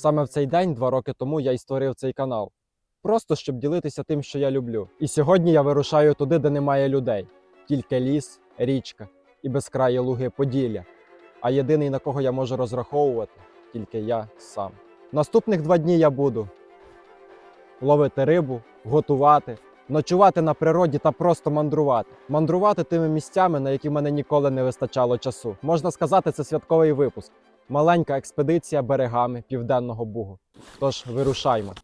Саме в цей день, два роки тому, я і створив цей канал. Просто щоб ділитися тим, що я люблю. І сьогодні я вирушаю туди, де немає людей. Тільки ліс, річка і безкраї луги Поділля. А єдиний, на кого я можу розраховувати, тільки я сам. Наступних два дні я буду ловити рибу, готувати, ночувати на природі та просто мандрувати. Мандрувати тими місцями, на які мене ніколи не вистачало часу. Можна сказати, це святковий випуск. Маленька експедиція берегами Південного Бугу. Тож вирушаймо.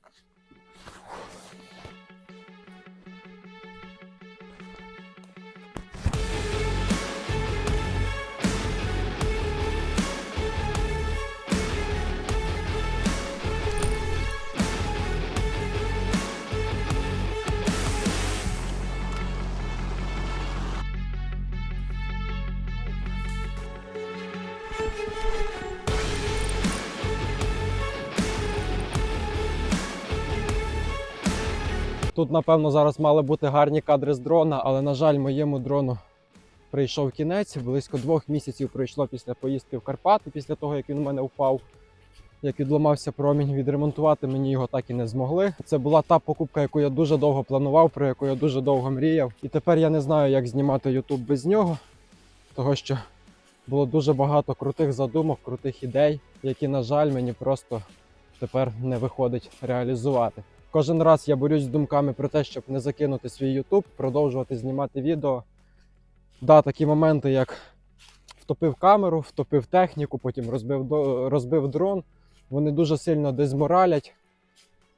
Тут, напевно, зараз мали бути гарні кадри з дрона, але, на жаль, моєму дрону прийшов кінець. Близько двох місяців пройшло після поїздки в Карпати, після того, як він у мене впав. Як відламався промінь, відремонтувати мені його так і не змогли. Це була та покупка, яку я дуже довго планував, про яку я дуже довго мріяв. І тепер я не знаю, як знімати YouTube без нього, того що було дуже багато крутих задумок, крутих ідей, які, на жаль, мені просто тепер не виходить реалізувати. Кожен раз я борюсь з думками про те, щоб не закинути свій YouTube, продовжувати знімати відео. Да, такі моменти, як втопив камеру, втопив техніку, потім розбив, розбив дрон. Вони дуже сильно дезморалять,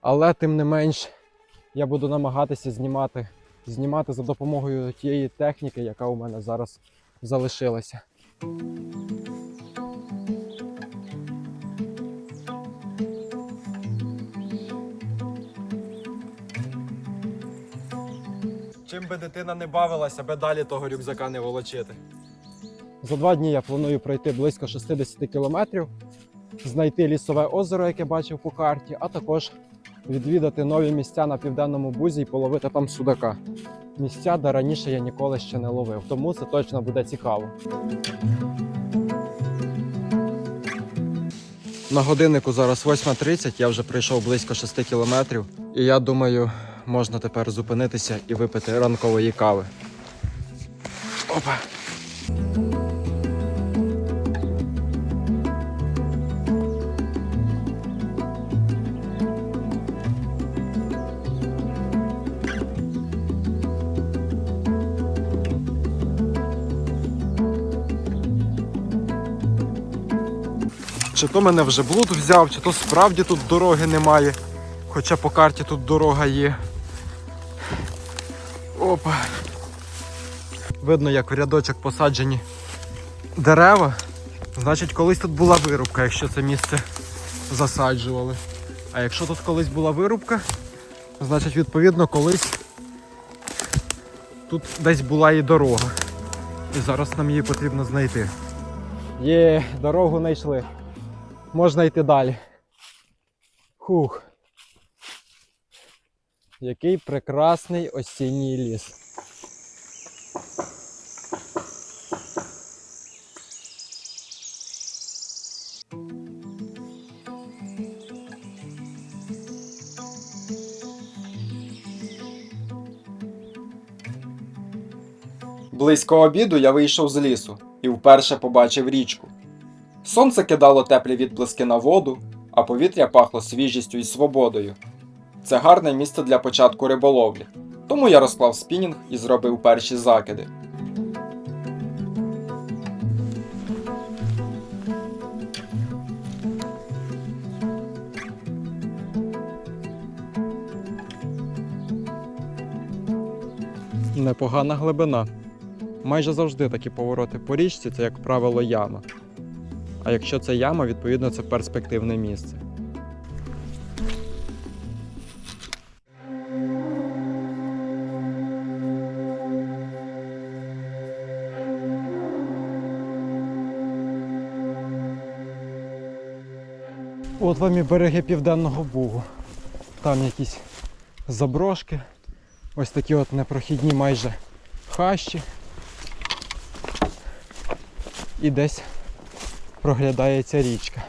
але тим не менш я буду намагатися знімати, знімати за допомогою тієї техніки, яка у мене зараз залишилася. Чим би дитина не бавилася, аби далі того рюкзака не волочити. За два дні я планую пройти близько 60 кілометрів, знайти лісове озеро, яке бачив по карті, а також відвідати нові місця на південному бузі і половити там судака. Місця, де раніше я ніколи ще не ловив, тому це точно буде цікаво. На годиннику зараз 8.30, я вже пройшов близько 6 кілометрів, і я думаю, можна тепер зупинитися і випити ранкової кави. Опа! Чи то мене вже блуд взяв, чи то справді тут дороги немає. Хоча по карті тут дорога є. Опа. Видно, як в рядочок посаджені дерева. Значить, колись тут була вирубка, якщо це місце засаджували. А якщо тут колись була вирубка, значить, відповідно, колись тут десь була і дорога. І зараз нам її потрібно знайти. Є, дорогу знайшли. Можна йти далі. Хух. Який прекрасний осінній ліс. Близько обіду я вийшов з лісу і вперше побачив річку. Сонце кидало теплі відблиски на воду, а повітря пахло свіжістю і свободою. Це гарне місце для початку риболовлі, тому я розклав спінінг і зробив перші закиди. Непогана глибина. Майже завжди такі повороти по річці це, як правило, яма. А якщо це яма, відповідно це перспективне місце. От вам і береги Південного Бугу. Там якісь заброшки, ось такі от непрохідні майже хащі. І десь проглядається річка.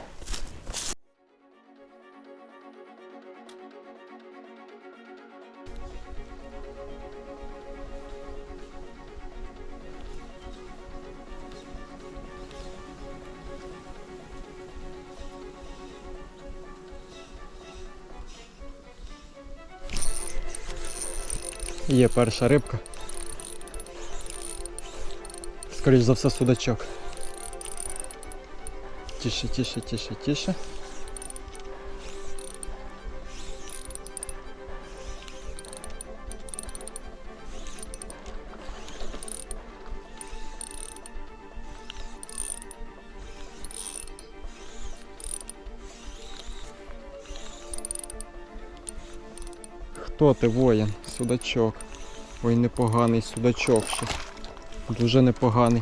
Є перша рибка. Скоріш за все судачок. Тише, тише, тише, тише. Хто ти воїн? Судачок. Ой, непоганий судачок щось. Дуже непоганий.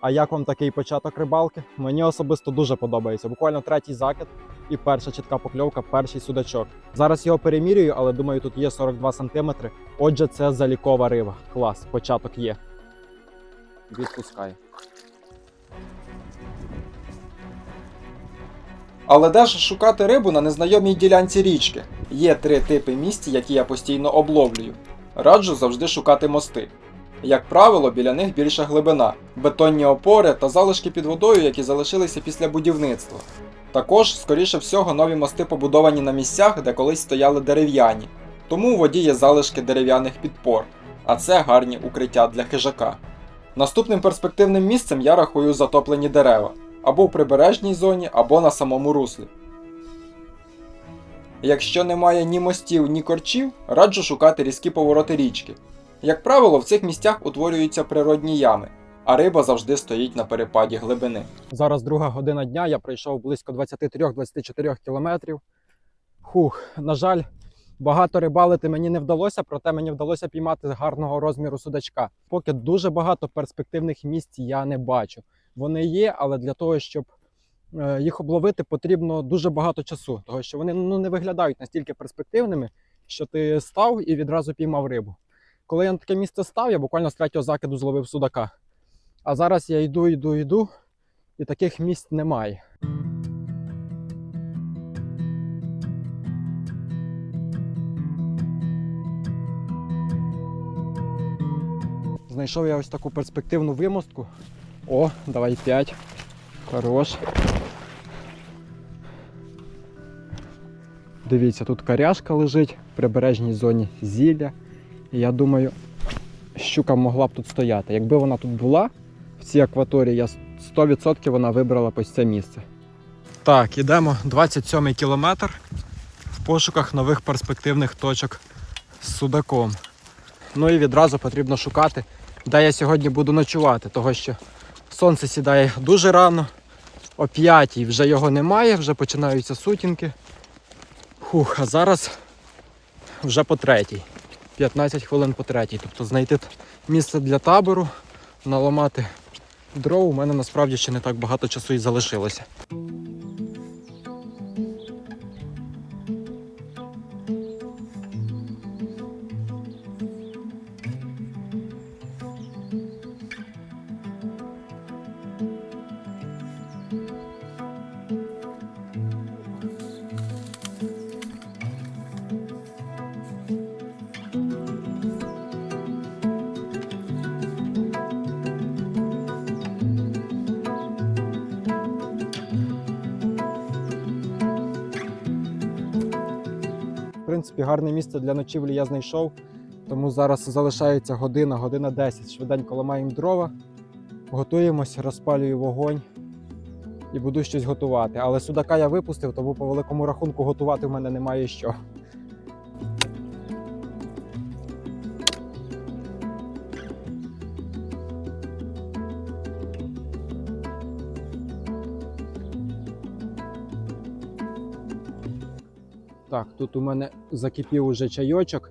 А як вам такий початок рибалки? Мені особисто дуже подобається. Буквально третій закид і перша чітка покльовка, перший судачок. Зараз його перемірюю, але думаю, тут є 42 см. Отже, це залікова риба. Клас, початок є. Відпускай. Але де ж шукати рибу на незнайомій ділянці річки? Є три типи місць, які я постійно обловлюю. Раджу завжди шукати мости. Як правило, біля них більша глибина, бетонні опори та залишки під водою, які залишилися після будівництва. Також, скоріше всього, нові мости побудовані на місцях, де колись стояли дерев'яні, тому у воді є залишки дерев'яних підпор, а це гарні укриття для хижака. Наступним перспективним місцем я рахую затоплені дерева або в прибережній зоні, або на самому руслі. Якщо немає ні мостів, ні корчів, раджу шукати різкі повороти річки. Як правило, в цих місцях утворюються природні ями, а риба завжди стоїть на перепаді глибини. Зараз друга година дня, я пройшов близько 23-24 кілометрів. Хух, на жаль, багато рибалити мені не вдалося, проте мені вдалося піймати гарного розміру судачка. Поки дуже багато перспективних місць я не бачу. Вони є, але для того, щоб е, їх обловити, потрібно дуже багато часу, тому що вони ну, не виглядають настільки перспективними, що ти став і відразу піймав рибу. Коли я на таке місце став, я буквально з третього закиду зловив судака. А зараз я йду, йду, йду, і таких місць немає. Знайшов я ось таку перспективну вимостку. О, давай 5. Хорош. Дивіться, тут каряшка лежить в прибережній зоні зілля. І я думаю, щука могла б тут стояти. Якби вона тут була, в цій акваторії, я 100% вона вибрала ось це місце. Так, ідемо 27 кілометр в пошуках нових перспективних точок з судаком. Ну і відразу потрібно шукати, де я сьогодні буду ночувати, того що сонце сідає дуже рано, о 5 вже його немає, вже починаються сутінки. Фух, а зараз вже по третій. 15 хвилин по третій. Тобто знайти місце для табору, наламати дров. У мене насправді ще не так багато часу і залишилося. Принципі, гарне місце для ночівлі я знайшов. Тому зараз залишається година, година 10. Швиденько ламаємо дрова, готуємось, розпалюю вогонь і буду щось готувати. Але судака я випустив, тому по великому рахунку готувати в мене немає що. Так, тут у мене закипів уже чайочок.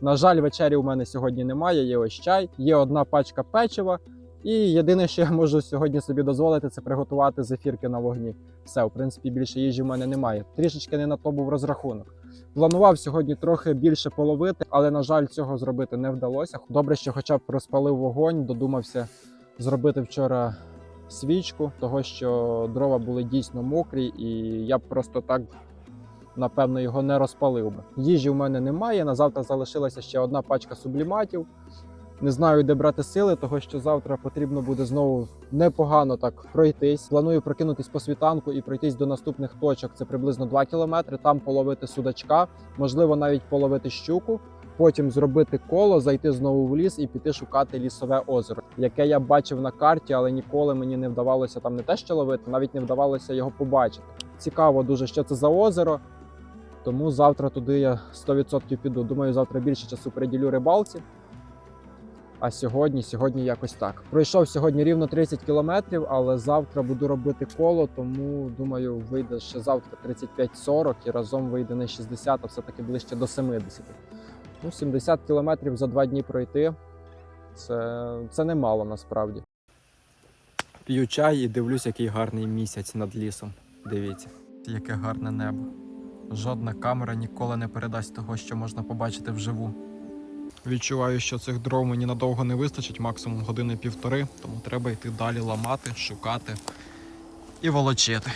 На жаль, вечері у мене сьогодні немає, є ось чай, є одна пачка печива. І єдине, що я можу сьогодні собі дозволити, це приготувати зефірки на вогні. Все, в принципі, більше їжі в мене немає. Трішечки не на то був розрахунок. Планував сьогодні трохи більше половити, але, на жаль, цього зробити не вдалося. Добре, що хоча б розпалив вогонь, додумався зробити вчора свічку, того що дрова були дійсно мокрі, і я просто так напевно, його не розпалив би. Їжі в мене немає. На завтра залишилася ще одна пачка субліматів. Не знаю, де брати сили, того що завтра потрібно буде знову непогано так пройтись. Планую прокинутись по світанку і пройтись до наступних точок. Це приблизно 2 кілометри. Там половити судачка, можливо, навіть половити щуку. Потім зробити коло, зайти знову в ліс і піти шукати лісове озеро, яке я бачив на карті, але ніколи мені не вдавалося там не те, що ловити, навіть не вдавалося його побачити. Цікаво дуже, що це за озеро. Тому завтра туди я 100% піду. Думаю, завтра більше часу приділю рибалці. А сьогодні, сьогодні якось так. Пройшов сьогодні рівно 30 кілометрів, але завтра буду робити коло, тому думаю, вийде ще завтра 35-40 і разом вийде не 60, а все-таки ближче до 70. Ну, 70 кілометрів за два дні пройти. Це, це немало насправді. П'ю чай і дивлюсь, який гарний місяць над лісом. Дивіться, яке гарне небо. Жодна камера ніколи не передасть того, що можна побачити вживу. Відчуваю, що цих дров мені надовго не вистачить, максимум години-півтори, тому треба йти далі ламати, шукати і волочити.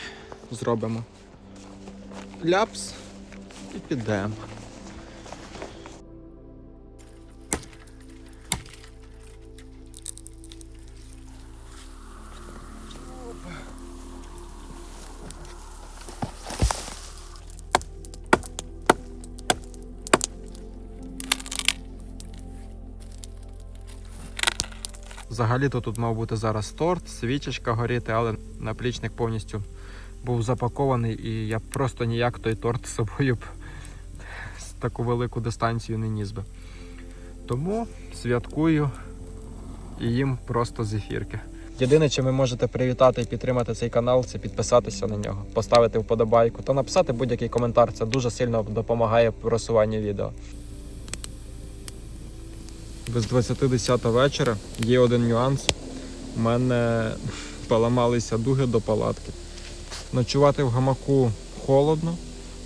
Зробимо ляпс і підемо. Взагалі-то тут мав бути зараз торт, свічечка горіти, але наплічник повністю був запакований, і я просто ніяк той торт з собою б таку велику дистанцію не ніс би. Тому святкую і їм просто зефірки. Єдине, чим ви можете привітати і підтримати цей канал, це підписатися на нього, поставити вподобайку та написати будь-який коментар. Це дуже сильно допомагає просуванню відео. Без 20.10 вечора є один нюанс. У мене поламалися дуги до палатки. Ночувати в гамаку холодно,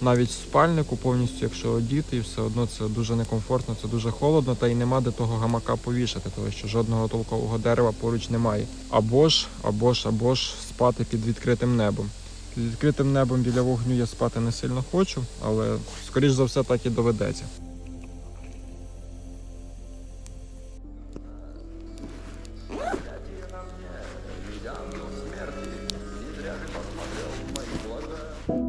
навіть в спальнику повністю, якщо одіти, і все одно це дуже некомфортно, це дуже холодно, та й нема де того гамака повішати, тому що жодного толкового дерева поруч немає. Або ж, або ж, або ж спати під відкритим небом. Під відкритим небом біля вогню я спати не сильно хочу, але скоріш за все так і доведеться. Сказати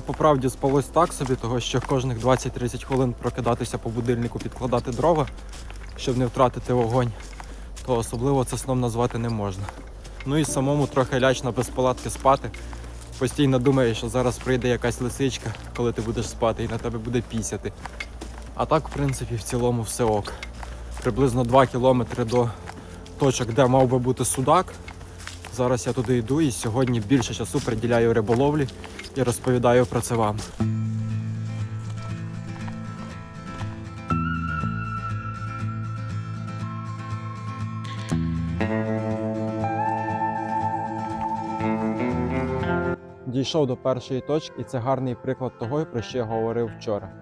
по правді спалось так собі, того що кожних 20-30 хвилин прокидатися по будильнику, підкладати дрова, щоб не втратити вогонь, то особливо це сном назвати не можна. Ну і самому трохи лячно без палатки спати. Постійно думаєш, що зараз прийде якась лисичка, коли ти будеш спати, і на тебе буде пісяти. А так, в принципі, в цілому все ок. Приблизно 2 кілометри до точок, де мав би бути судак. Зараз я туди йду і сьогодні більше часу приділяю риболовлі і розповідаю про це вам. Дійшов до першої точки, і це гарний приклад того, про що я говорив вчора.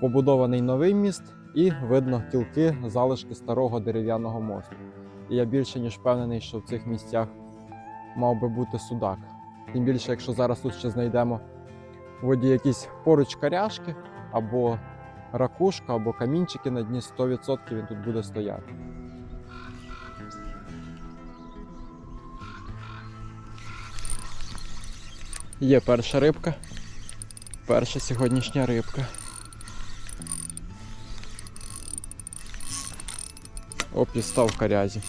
Побудований новий міст, і видно кілки, залишки старого дерев'яного мосту. І я більше ніж впевнений, що в цих місцях мав би бути судак. Тим більше, якщо зараз тут ще знайдемо в воді якісь поруч каряшки, або ракушка, або камінчики на дні, 100% він тут буде стояти. Є перша рибка. Перша сьогоднішня рибка. Оп, і став карязі.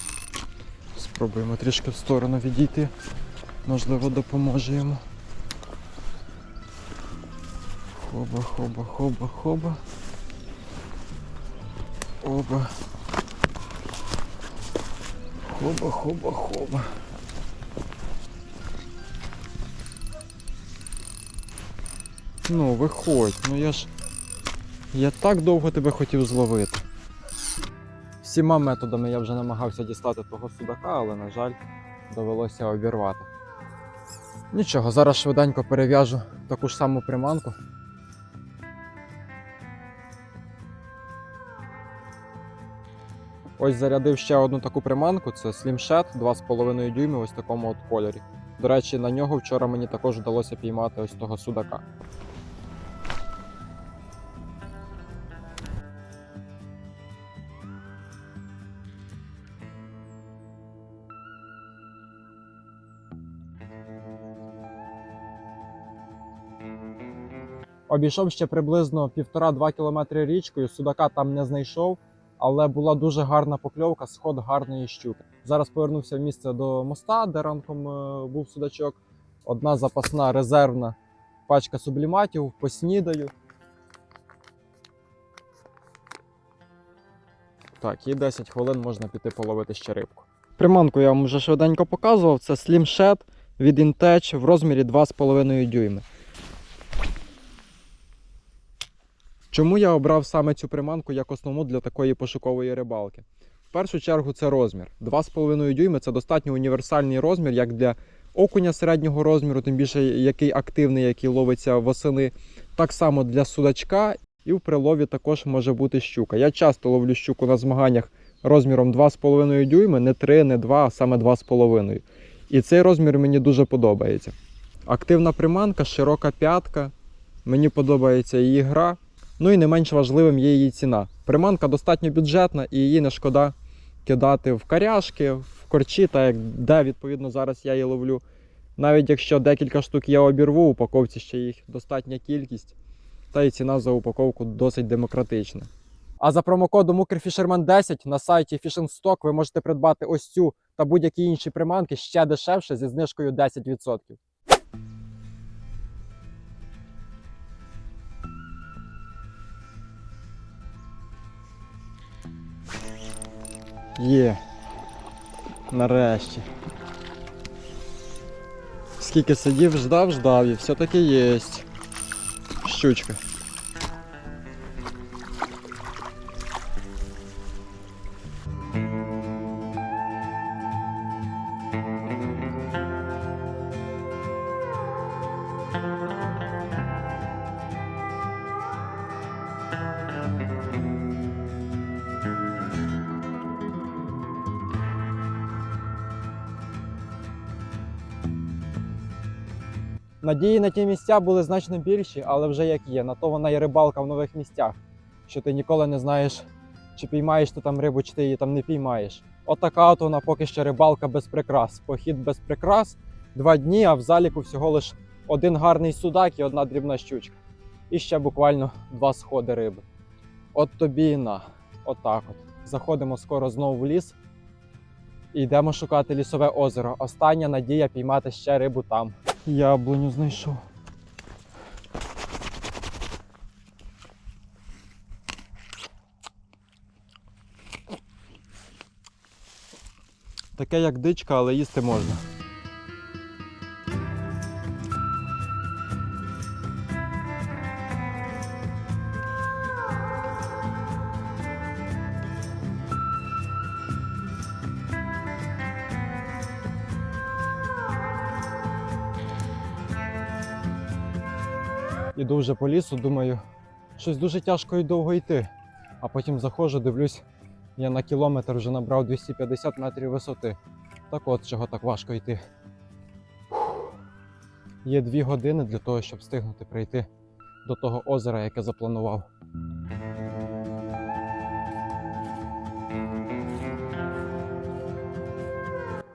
Спробуємо трішки в сторону відійти. Можливо, допоможе йому. Хоба, хоба, хоба, хоба. Оба. Хоба, хоба, хоба. Ну, виходь, ну я ж. Я так довго тебе хотів зловити. Всіма методами я вже намагався дістати того судака, але, на жаль, довелося обірвати. Нічого, зараз швиденько перев'яжу таку ж саму приманку. Ось зарядив ще одну таку приманку, це Slim Shed 2,5 дюйми, ось такому от кольорі. До речі, на нього вчора мені також вдалося піймати ось того судака. Обійшов ще приблизно 1,5-2 кілометри річкою, судака там не знайшов, але була дуже гарна покльовка, сход гарної щуки. Зараз повернувся в місце до моста, де ранком е, був судачок. Одна запасна резервна пачка субліматів, поснідаю. Так, і 10 хвилин можна піти половити ще рибку. Приманку я вам вже швиденько показував. Це Shed від Intech в розмірі 2,5 дюйми. Чому я обрав саме цю приманку як основну для такої пошукової рибалки? В першу чергу це розмір. 2,5 дюйми це достатньо універсальний розмір, як для окуня середнього розміру, тим більше який активний, який ловиться восени. Так само для судачка, і в прилові також може бути щука. Я часто ловлю щуку на змаганнях розміром 2,5 дюйми, не 3, не 2, а саме 2,5. І цей розмір мені дуже подобається. Активна приманка, широка п'ятка. Мені подобається її гра. Ну і не менш важливим є її ціна. Приманка достатньо бюджетна і її не шкода кидати в каряшки, в корчі, та як де відповідно зараз я її ловлю. Навіть якщо декілька штук я обірву, в упаковці ще їх достатня кількість, та й ціна за упаковку досить демократична. А за промокодом UkrFisherman 10 на сайті Fishing Stock ви можете придбати ось цю та будь-які інші приманки ще дешевше зі знижкою 10%. Є. Нарешті. Скільки сидів, ждав, ждав і все-таки є. Щучка. Надії на ті місця були значно більші, але вже як є. На то вона і рибалка в нових місцях, що ти ніколи не знаєш, чи піймаєш ти там рибу, чи ти її там не піймаєш. Отака от вона поки що рибалка без прикрас. Похід без прикрас, два дні, а в заліку всього лиш один гарний судак і одна дрібна щучка. І ще буквально два сходи риби. От тобі і на. Отак от. Заходимо скоро знову в ліс і йдемо шукати лісове озеро. Остання надія піймати ще рибу там. Яблуню знайшов. Таке як дичка, але їсти можна. Іду вже по лісу, думаю, щось дуже тяжко і довго йти. А потім заходжу, дивлюсь, я на кілометр вже набрав 250 метрів висоти. Так от чого так важко йти. Є дві години для того, щоб встигнути прийти до того озера, яке запланував.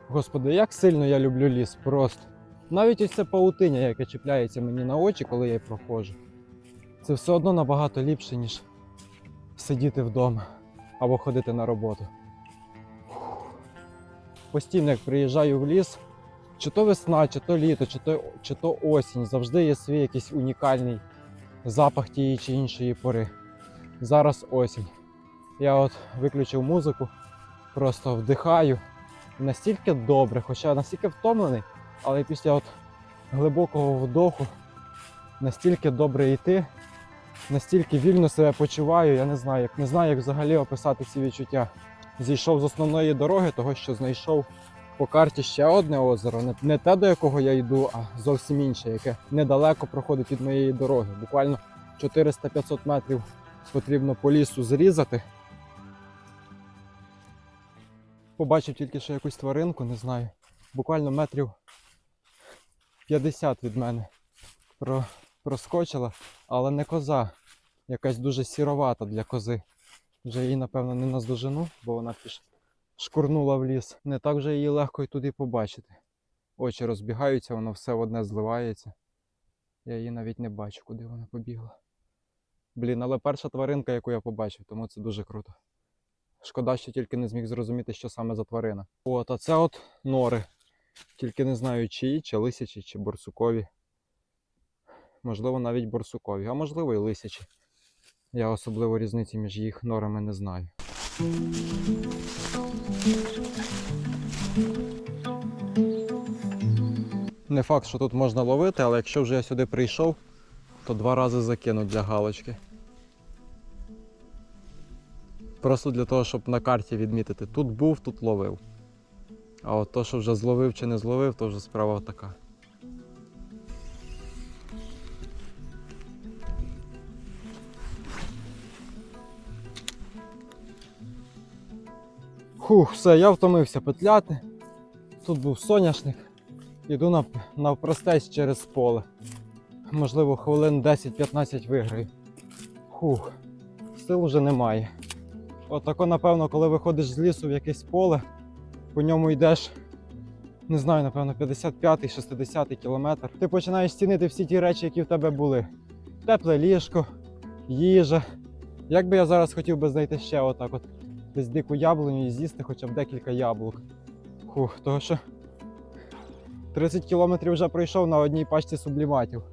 Господи, як сильно я люблю ліс, просто. Навіть ось це паутиння, яке чіпляється мені на очі, коли я проходжу. Це все одно набагато ліпше, ніж сидіти вдома або ходити на роботу. Постійно, як приїжджаю в ліс, чи то весна, чи то літо, чи то, чи то осінь, завжди є свій якийсь унікальний запах тієї чи іншої пори. Зараз осінь. Я от виключив музику, просто вдихаю. Настільки добре, хоча настільки втомлений, але після от глибокого вдоху настільки добре йти, настільки вільно себе почуваю, я не знаю, як не знаю, як взагалі описати ці відчуття. Зійшов з основної дороги, того що знайшов по карті ще одне озеро, не, те, до якого я йду, а зовсім інше, яке недалеко проходить від моєї дороги. Буквально 400-500 метрів потрібно по лісу зрізати. Побачив тільки що якусь тваринку, не знаю. Буквально метрів 50 від мене про, проскочила, але не коза. Якась дуже сіровата для кози. Вже її, напевно, не наздожену, бо вона піш... шкурнула в ліс. Не так вже її легко й туди побачити. Очі розбігаються, воно все в одне зливається. Я її навіть не бачу, куди вона побігла. Блін, але перша тваринка, яку я побачив, тому це дуже круто. Шкода, що тільки не зміг зрозуміти, що саме за тварина. От, а це от нори. Тільки не знаю, чиї, чи лисячі, чи борсукові. Можливо, навіть борсукові, а можливо і лисячі. Я особливо різниці між їх норами не знаю. Не факт, що тут можна ловити, але якщо вже я сюди прийшов, то два рази закину для галочки. Просто для того, щоб на карті відмітити, тут був, тут ловив. А от то, що вже зловив чи не зловив, то вже справа така. Хух, все, я втомився петляти. Тут був соняшник. Іду на, навпростець через поле. Можливо, хвилин 10-15 виграю. Хух, сил вже немає. Отако, напевно, коли виходиш з лісу в якесь поле, по ньому йдеш, не знаю, напевно, 55-60 кілометр. Ти починаєш цінити всі ті речі, які в тебе були. Тепле ліжко, їжа. Як би я зараз хотів би знайти ще отак от десь дику яблуню і з'їсти хоча б декілька яблук. Хух, того що 30 кілометрів вже пройшов на одній пачці субліматів.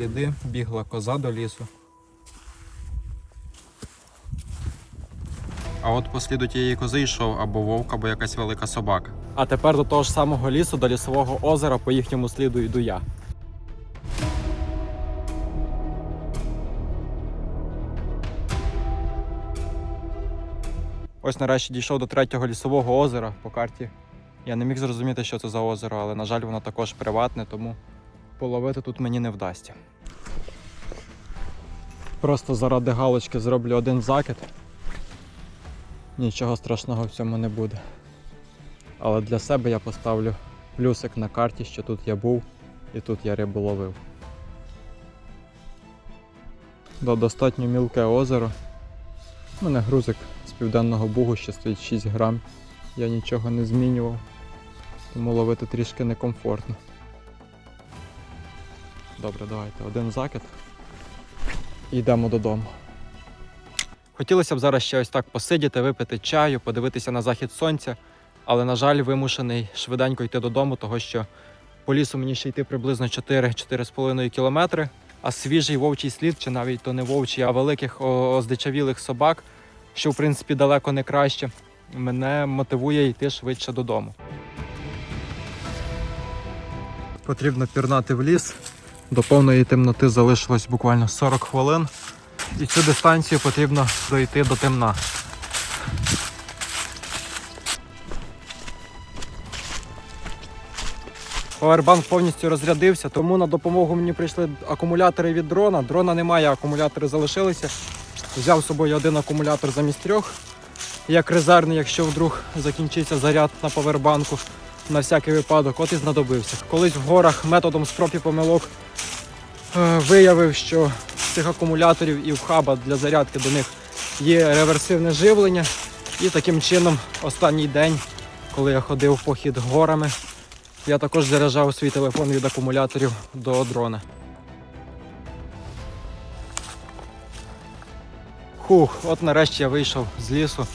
Сліди бігла коза до лісу. А от по сліду тієї кози йшов або вовк, або якась велика собака. А тепер до того ж самого лісу, до лісового озера, по їхньому сліду йду я. Ось нарешті дійшов до третього лісового озера по карті. Я не міг зрозуміти, що це за озеро, але, на жаль, воно також приватне, тому половити тут мені не вдасться. Просто заради галочки зроблю один закид. Нічого страшного в цьому не буде. Але для себе я поставлю плюсик на карті, що тут я був і тут я рибу ловив. Да, достатньо мілке озеро. У мене грузик з південного бугу ще стоїть 6 грам. Я нічого не змінював, тому ловити трішки некомфортно. Добре, давайте один закид йдемо додому. Хотілося б зараз ще ось так посидіти, випити чаю, подивитися на захід сонця, але, на жаль, вимушений швиденько йти додому, того що по лісу мені ще йти приблизно 4-4,5 кілометри, а свіжий вовчий слід, чи навіть то не вовчий, а великих оздичавілих собак, що в принципі далеко не краще, мене мотивує йти швидше додому. Потрібно пірнати в ліс. До повної темноти залишилось буквально 40 хвилин. І цю дистанцію потрібно дойти до темна. Поwerbank повністю розрядився, тому на допомогу мені прийшли акумулятори від дрона. Дрона немає, акумулятори залишилися. Взяв з собою один акумулятор замість трьох, як резервний, якщо вдруг закінчиться заряд на повербанку на всякий випадок, от і знадобився. Колись в горах методом спроб і помилок е, виявив, що цих акумуляторів і в хаба для зарядки до них є реверсивне живлення. І таким чином останній день, коли я ходив в похід горами, я також заряджав свій телефон від акумуляторів до дрона. Хух, от нарешті я вийшов з лісу,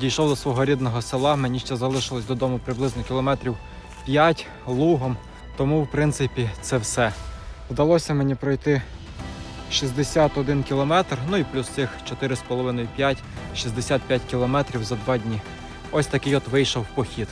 дійшов до свого рідного села. Мені ще залишилось додому приблизно кілометрів 5 лугом. Тому, в принципі, це все. Вдалося мені пройти 61 кілометр, ну і плюс цих 4,5-5, 65 кілометрів за два дні. Ось такий от вийшов похід.